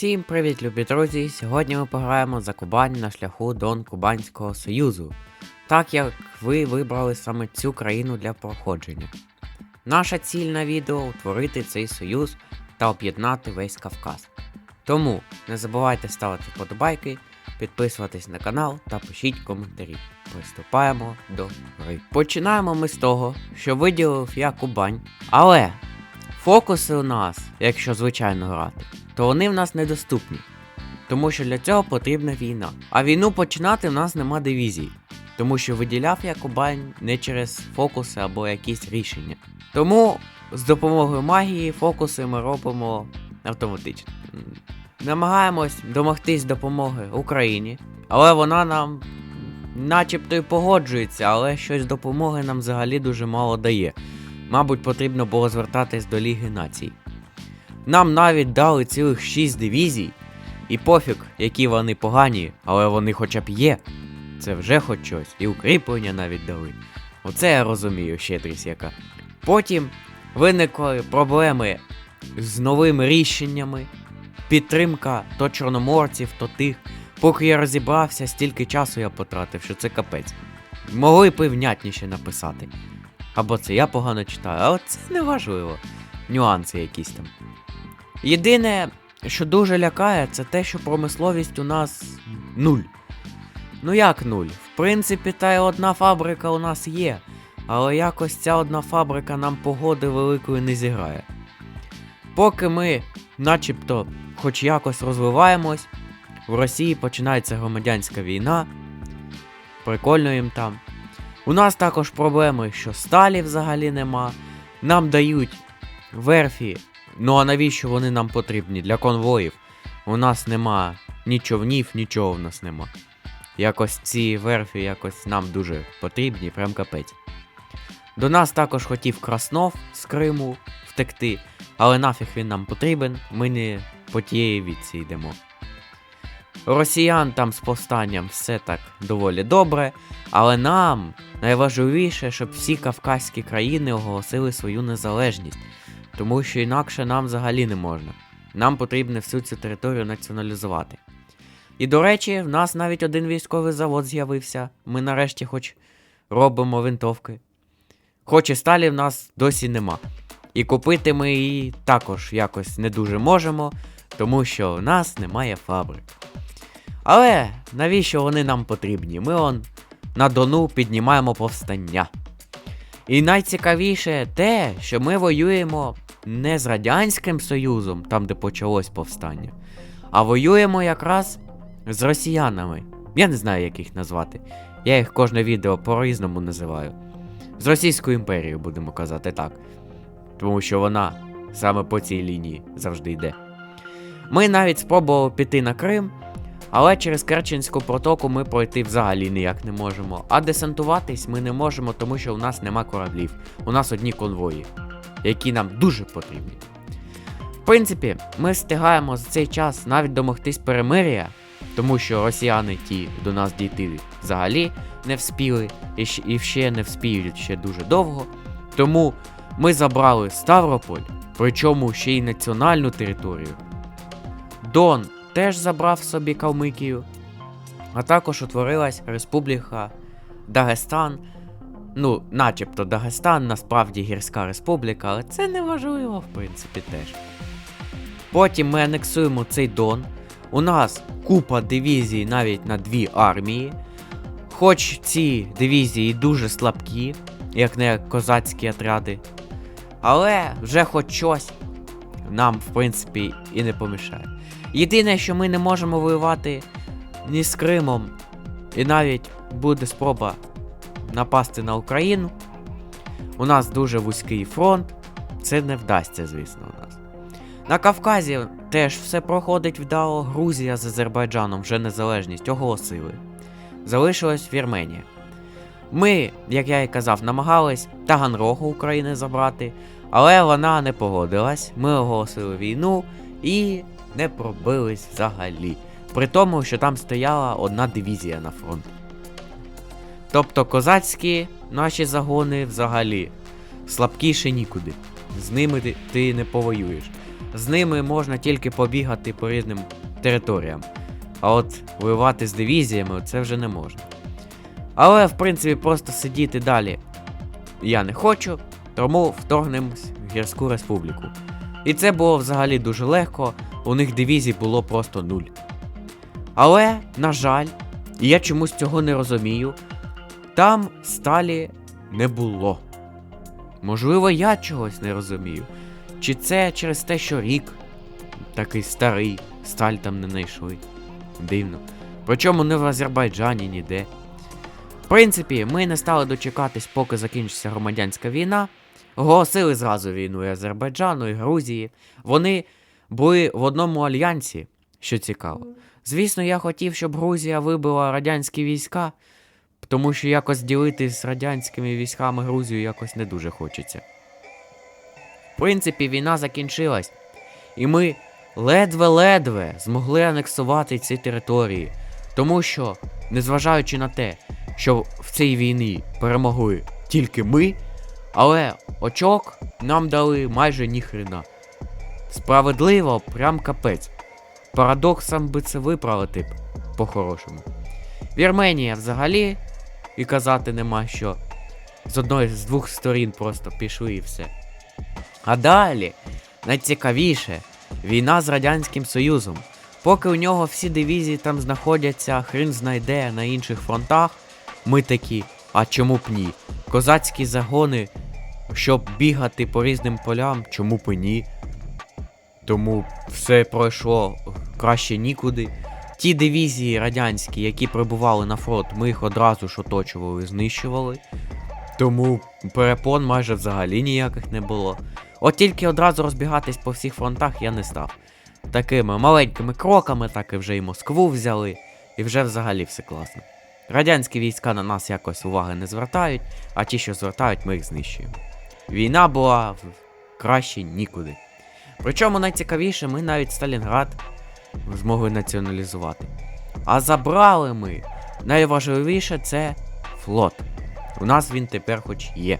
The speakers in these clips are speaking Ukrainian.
Всім привіт, любі друзі! Сьогодні ми пограємо за Кубань на шляху Дон Кубанського Союзу, так як ви вибрали саме цю країну для проходження. Наша ціль на відео утворити цей союз та об'єднати весь Кавказ. Тому не забувайте ставити вподобайки, підписуватись на канал та пишіть коментарі. Приступаємо до гри. Починаємо ми з того, що виділив я Кубань, але фокуси у нас, якщо звичайно грати, то вони в нас недоступні. Тому що для цього потрібна війна. А війну починати в нас нема дивізій. Тому що виділяв я Кубань не через фокуси або якісь рішення. Тому з допомогою магії фокуси ми робимо автоматично. Намагаємось домогтись допомоги Україні, але вона нам начебто і погоджується, але щось допомоги нам взагалі дуже мало дає. Мабуть, потрібно було звертатись до Ліги націй. Нам навіть дали цілих 6 дивізій, і пофіг, які вони погані, але вони хоча б є. Це вже хоч щось, і укріплення навіть дали. Оце я розумію, щедрість яка. Потім виникли проблеми з новими рішеннями, підтримка то чорноморців, то тих. Поки я розібрався, стільки часу я потратив, що це капець. Могли б і внятніше написати. Або це я погано читаю, але це не важливо. Нюанси якісь там. Єдине, що дуже лякає, це те, що промисловість у нас нуль. Ну як нуль? В принципі, та й одна фабрика у нас є, але якось ця одна фабрика нам погоди великої не зіграє. Поки ми, начебто, хоч якось розвиваємось, в Росії починається громадянська війна. Прикольно їм там. У нас також проблеми, що сталі взагалі нема. Нам дають верфі. Ну а навіщо вони нам потрібні? Для конвоїв. У нас нема ні човнів, нічого в нас нема. Якось ці верфі якось нам дуже потрібні, прям капець. До нас також хотів Краснов з Криму втекти, але нафіг він нам потрібен, ми не по тієї віці йдемо. Росіян там з повстанням все так доволі добре, але нам найважливіше, щоб всі кавказькі країни оголосили свою незалежність, тому що інакше нам взагалі не можна. Нам потрібно всю цю територію націоналізувати. І до речі, в нас навіть один військовий завод з'явився. Ми нарешті хоч робимо винтовки. Хоч і сталі в нас досі нема. І купити ми її також якось не дуже можемо, тому що в нас немає фабрик. Але навіщо вони нам потрібні? Ми он на Дону піднімаємо повстання. І найцікавіше те, що ми воюємо не з Радянським Союзом, там де почалось повстання, а воюємо якраз з росіянами. Я не знаю, як їх назвати. Я їх кожне відео по-різному називаю. З Російською імперією, будемо казати так. Тому що вона саме по цій лінії завжди йде. Ми навіть спробували піти на Крим, але через Керченську протоку ми пройти взагалі ніяк не можемо. А десантуватись ми не можемо, тому що у нас нема кораблів. У нас одні конвої, які нам дуже потрібні. В принципі, ми встигаємо за цей час навіть домогтись перемир'я, тому що росіяни ті до нас дійти взагалі не вспіли і ще не вспіють ще дуже довго. Тому ми забрали Ставрополь, причому ще й національну територію. Дон теж забрав собі Калмикію, а також утворилась Республіка Дагестан. Ну, начебто Дагестан, насправді гірська республіка, але це не важливо, в принципі, теж. Потім ми анексуємо цей Дон. У нас купа дивізій навіть на дві армії. Хоч ці дивізії дуже слабкі, як не козацькі отряди. Але вже хоч щось нам, в принципі, і не помішає. Єдине, що ми не можемо воювати ні з Кримом, і навіть буде спроба напасти на Україну. У нас дуже вузький фронт. Це не вдасться, звісно, у нас. На Кавказі теж все проходить вдало. Грузія з Азербайджаном вже незалежність оголосили. Залишилась Вірменія. Ми, як я і казав, намагались Таганрогу України забрати, але вона не погодилась. Ми оголосили війну і не пробились взагалі. При тому, що там стояла одна дивізія на фронт. Тобто козацькі наші загони взагалі слабкіше нікуди. З ними ти, ти не повоюєш. з ними можна тільки побігати по різним територіям. А от воювати з дивізіями це вже не можна. Але, в принципі, просто сидіти далі я не хочу, тому вторгнемось в Гірську республіку. І це було взагалі дуже легко, у них дивізій було просто нуль. Але, на жаль, і я чомусь цього не розумію, там сталі не було. Можливо, я чогось не розумію. Чи це через те, що рік такий старий, сталь там не знайшли. Дивно. Причому не в Азербайджані ніде. В принципі, ми не стали дочекатись, поки закінчиться громадянська війна. Оголосили зразу війну і Азербайджану, і Грузії. Вони були в одному альянсі, що цікаво. Звісно, я хотів, щоб Грузія вибила радянські війська, тому що якось ділити з радянськими військами Грузію якось не дуже хочеться. В принципі, війна закінчилась, і ми ледве-ледве змогли анексувати ці території. Тому що, незважаючи на те, що в цій війні перемогли тільки ми, але очок нам дали майже ніхрена. Справедливо, прям капець. Парадоксом би це виправити по-хорошому. Вірменія взагалі, і казати нема що. З одної з двох сторін просто пішли і все. А далі, найцікавіше, війна з Радянським Союзом. Поки у нього всі дивізії там знаходяться, хрін знайде на інших фронтах, ми такі, а чому б ні? Козацькі загони, щоб бігати по різним полям, чому б ні? Тому все пройшло краще нікуди. Ті дивізії радянські, які прибували на фронт, ми їх одразу ж оточували, знищували. Тому перепон майже взагалі ніяких не було. От тільки одразу розбігатись по всіх фронтах я не став. Такими маленькими кроками, так і вже і Москву взяли, і вже взагалі все класно. Радянські війська на нас якось уваги не звертають, а ті, що звертають, ми їх знищуємо. Війна була краще нікуди. Причому найцікавіше, ми навіть Сталінград змогли націоналізувати. А забрали ми. Найважливіше це флот. У нас він тепер хоч є.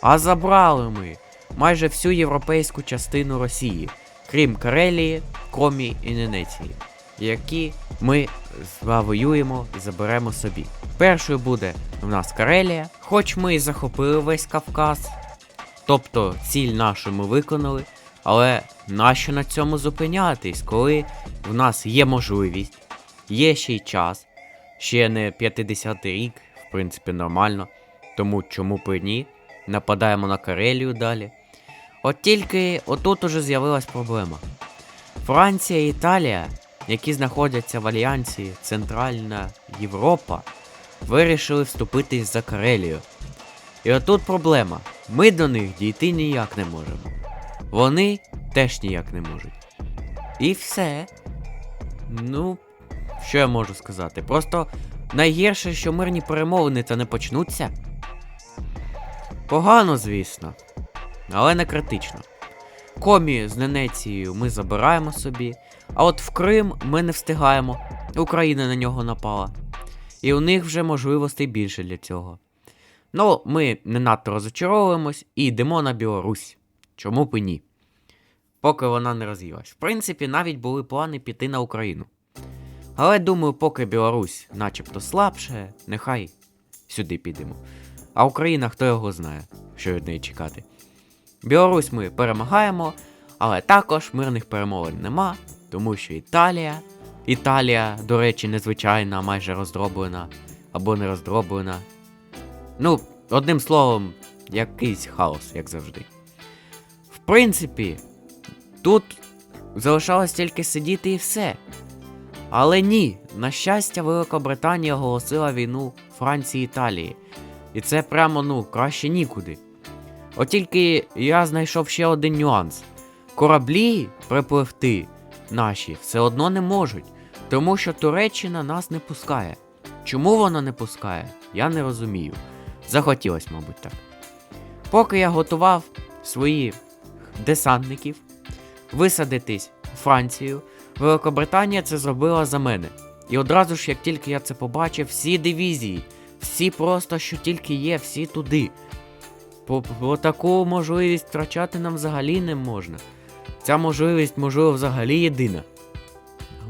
А забрали ми майже всю європейську частину Росії, крім Карелії, Комі і Ненеції, які ми завоюємо і заберемо собі. Першою буде в нас Карелія, хоч ми і захопили весь Кавказ, тобто ціль нашу ми виконали, але нащо на цьому зупинятись, коли в нас є можливість, є ще й час, ще не 50-й рік, в принципі, нормально. Тому чому б і ні? Нападаємо на Карелію далі. От тільки отут уже з'явилась проблема. Франція і Італія, які знаходяться в Альянсі Центральна Європа, вирішили вступитись за Карелію. І отут проблема. Ми до них дійти ніяк не можемо. Вони теж ніяк не можуть. І все. Ну, що я можу сказати? Просто найгірше, що мирні перемовини та не почнуться. Погано, звісно, але не критично. Комі з Ненецією ми забираємо собі, а от в Крим ми не встигаємо. Україна на нього напала. І у них вже можливостей більше для цього. Ну, ми не надто розочаровуємось і йдемо на Білорусь. Чому б і ні? Поки вона не роз'їлась. В принципі, навіть були плани піти на Україну. Але думаю, поки Білорусь начебто слабше, нехай сюди підемо. А Україна, хто його знає, що від неї чекати. Білорусь ми перемагаємо, але також мирних перемовин нема, тому що Італія. Італія, до речі, незвичайна, майже роздроблена або не роздроблена. Ну, одним словом, якийсь хаос, як завжди. В принципі, тут залишалось тільки сидіти і все. Але ні, на щастя, Великобританія оголосила війну Франції і Італії. І це прямо ну краще нікуди. От тільки я знайшов ще один нюанс: кораблі припливти наші все одно не можуть, тому що Туреччина нас не пускає. Чому вона не пускає, я не розумію. Захотілось, мабуть, так. Поки я готував своїх десантників висадитись у Францію, Великобританія це зробила за мене. І одразу ж, як тільки я це побачив, всі дивізії, всі просто, що тільки є, всі туди. По таку можливість втрачати нам взагалі не можна. ця можливість, можливо, взагалі єдина.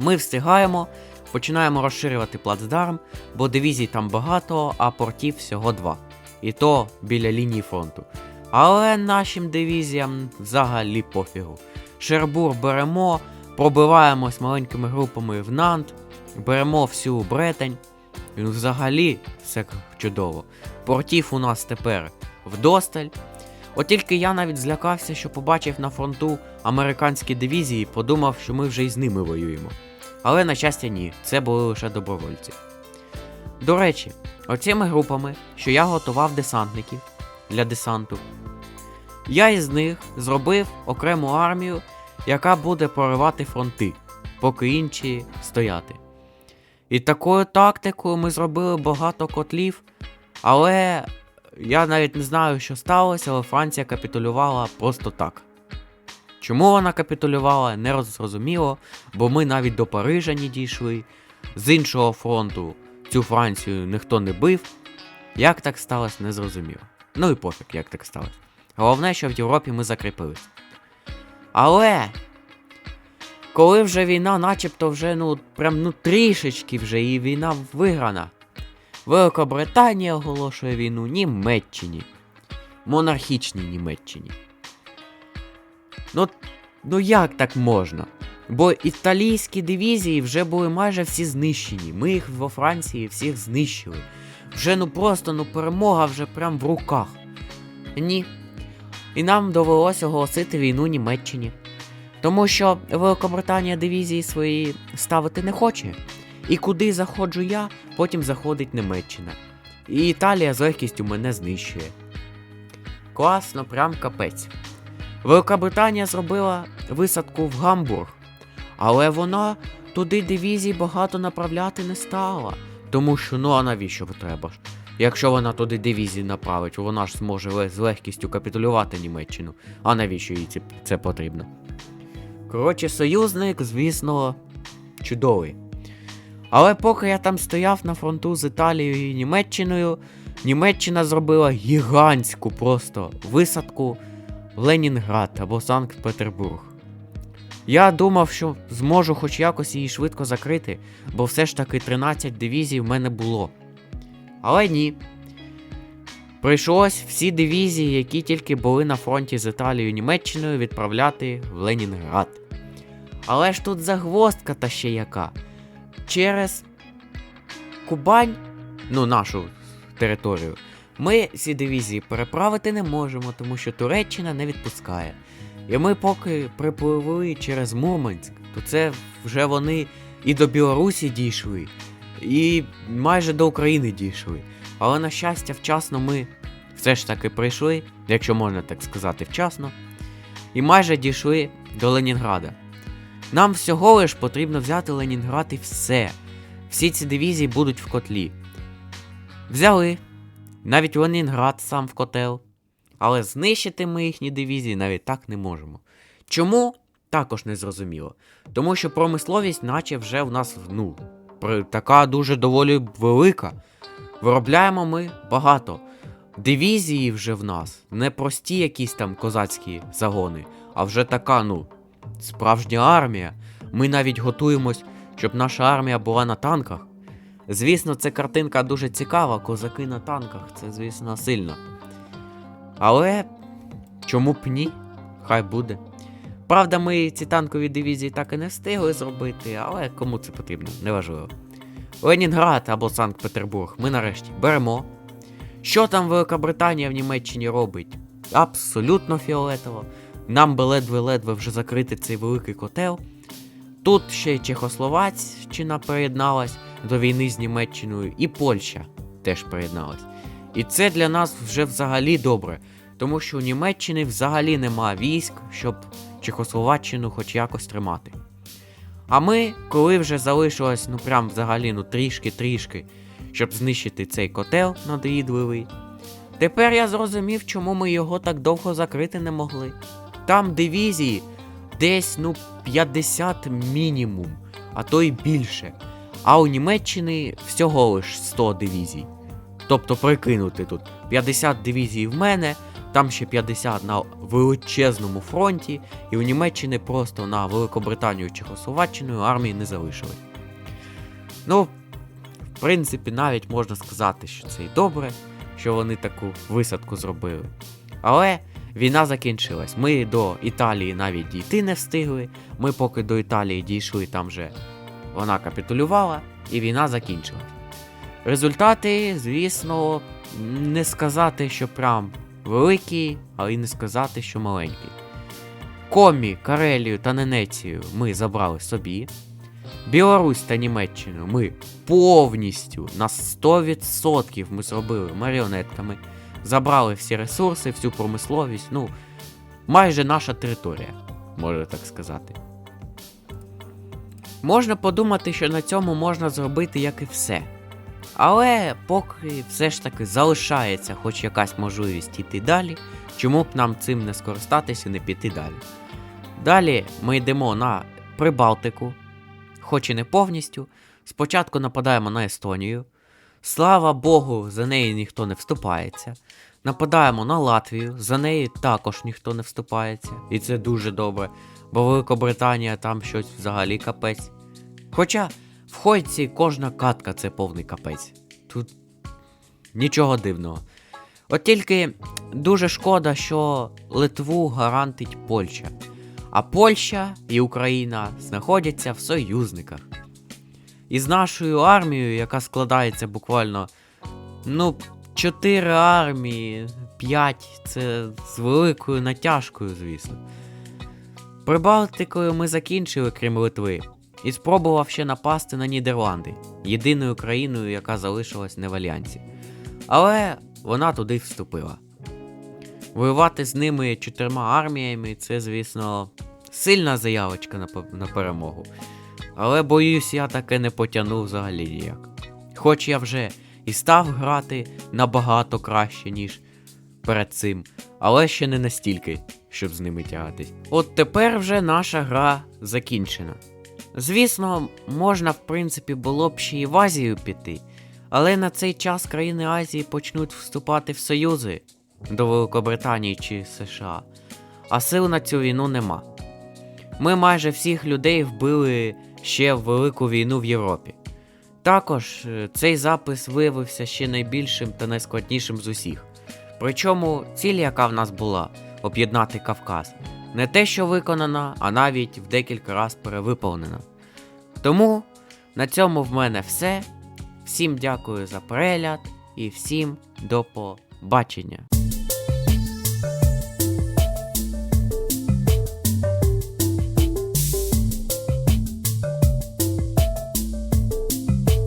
Ми встигаємо, починаємо розширювати плацдарм, бо дивізій там багато, а портів всього два. І то біля лінії фронту. Але нашим дивізіям взагалі пофігу. Шербур беремо, пробиваємось маленькими групами в Нант, беремо всю ну, взагалі все чудово. Портів у нас тепер вдосталь. От тільки я навіть злякався, що побачив на фронту американські дивізії, подумав, що ми вже із ними воюємо. Але, на щастя, ні, це були лише добровольці. До речі, оцими групами, що я готував десантників для десанту, я із них зробив окрему армію, яка буде проривати фронти, поки інші стояти. І такою тактикою ми зробили багато котлів, але я навіть не знаю, що сталося, але Франція капітулювала просто так. Чому вона капітулювала, не зрозуміло, бо ми навіть до Парижа не дійшли. З іншого фронту цю Францію ніхто не бив. Як так сталося, не зрозуміло. Ну і пофіг, як так сталося. Головне, що в Європі ми закріпились. Але коли вже війна, начебто вже ну прям ну трішечки вже і війна виграна. Великобританія оголошує війну Німеччині. Монархічній Німеччині. Ну, ну як так можна? Бо італійські дивізії вже були майже всі знищені. Ми їх во Франції всіх знищили. Вже ну просто ну перемога вже прям в руках. Ні. І нам довелося оголосити війну Німеччині. Тому що Великобританія дивізії свої ставити не хоче. І куди заходжу я, потім заходить Німеччина. І Італія з легкістю мене знищує. Класно, прям капець. Великобританія зробила висадку в Гамбург, але вона туди дивізій багато направляти не стала. Тому що ну а навіщо треба? Якщо вона туди дивізії направить, вона ж зможе з легкістю капітулювати Німеччину. А навіщо їй це потрібно? Коротше, союзник, звісно, чудовий. Але поки я там стояв на фронту з Італією і Німеччиною, Німеччина зробила гігантську просто висадку в Ленінград або Санкт-Петербург. Я думав, що зможу хоч якось її швидко закрити, бо все ж таки 13 дивізій в мене було. Але ні. Прийшлось всі дивізії, які тільки були на фронті з Італією і Німеччиною, відправляти в Ленінград. Але ж тут загвоздка та ще яка. Через Кубань, ну нашу територію, ми ці дивізії переправити не можемо, тому що Туреччина не відпускає. І ми поки припливли через Мурманськ, то це вже вони і до Білорусі дійшли, і майже до України дійшли. Але на щастя, вчасно ми все ж таки прийшли, якщо можна так сказати, вчасно, і майже дійшли до Ленінграда. Нам всього лиш потрібно взяти Ленінград і все. Всі ці дивізії будуть в котлі. Взяли. Навіть Ленінград сам в котел. Але знищити ми їхні дивізії навіть так не можемо. Чому? Також не зрозуміло. Тому що промисловість, наче вже в нас ну, така дуже доволі велика. Виробляємо ми багато. Дивізії вже в нас не прості якісь там козацькі загони, а вже така, ну, справжня армія. Ми навіть готуємось, щоб наша армія була на танках. Звісно, це картинка дуже цікава, козаки на танках, це, звісно, сильно. Але чому б ні? Хай буде. Правда, ми ці танкові дивізії так і не встигли зробити, але кому це потрібно, неважливо. Ленінград або Санкт-Петербург ми нарешті беремо. Що там Великобританія в Німеччині робить? Абсолютно фіолетово. Нам би ледве-ледве вже закрити цей великий котел. Тут ще й Чехословаччина приєдналась до війни з Німеччиною, і Польща теж приєдналась. І це для нас вже взагалі добре, тому що у Німеччини взагалі нема військ, щоб Чехословаччину хоч якось тримати. А ми, коли вже залишилось, ну прям взагалі, ну трішки-трішки, щоб знищити цей котел надоїдливий, тепер я зрозумів, чому ми його так довго закрити не могли. Там дивізії десь ну 50 мінімум, а то й більше. А у Німеччини всього лиш 100 дивізій. Тобто прикинути тут 50 дивізій в мене, там ще 50 на величезному фронті, і у Німеччини просто на Великобританію Чехословаччину армії не залишили. Ну, в принципі, навіть можна сказати, що це і добре, що вони таку висадку зробили. Але війна закінчилась. Ми до Італії навіть дійти не встигли. Ми поки до Італії дійшли, там же вона капітулювала, і війна закінчилась. Результати, звісно, не сказати, що прям великі, але й не сказати, що маленькі. Комі, Карелію та Ненецію ми забрали собі. Білорусь та Німеччину ми повністю на 100% ми зробили маріонетками, забрали всі ресурси, всю промисловість, ну, майже наша територія, можна так сказати. Можна подумати, що на цьому можна зробити як і все. Але поки все ж таки залишається хоч якась можливість йти далі, чому б нам цим не скористатися і не піти далі. Далі ми йдемо на Прибалтику, хоч і не повністю. Спочатку нападаємо на Естонію. Слава Богу, за неї ніхто не вступається. Нападаємо на Латвію, за неї також ніхто не вступається. І це дуже добре, бо Великобританія там щось взагалі капець. Хоча в Хойці кожна катка це повний капець. Тут нічого дивного. От тільки дуже шкода, що Литву гарантить Польща. А Польща і Україна знаходяться в союзниках. І з нашою армією, яка складається буквально, ну, 4 армії, 5, це з великою натяжкою, звісно. Прибалтикою ми закінчили, крім Литви, і спробував ще напасти на Нідерланди, єдиною країною, яка залишилась не в альянсі. Але вона туди вступила. Воювати з ними чотирма арміями це, звісно, сильна заявочка на, на перемогу. Але боюсь, я таке не потягну взагалі ніяк. Хоч я вже і став грати набагато краще, ніж перед цим, але ще не настільки, щоб з ними тягатись. От тепер вже наша гра закінчена. Звісно, можна, в принципі, було б ще і в Азію піти, але на цей час країни Азії почнуть вступати в союзи до Великобританії чи США, а сил на цю війну нема. Ми майже всіх людей вбили ще в Велику війну в Європі. Також е, цей запис виявився ще найбільшим та найскладнішим з усіх. Причому ціль, яка в нас була об'єднати Кавказ, не те, що виконана, а навіть в декілька разів перевиповнена. Тому на цьому в мене все. Всім дякую за перегляд і всім до побачення.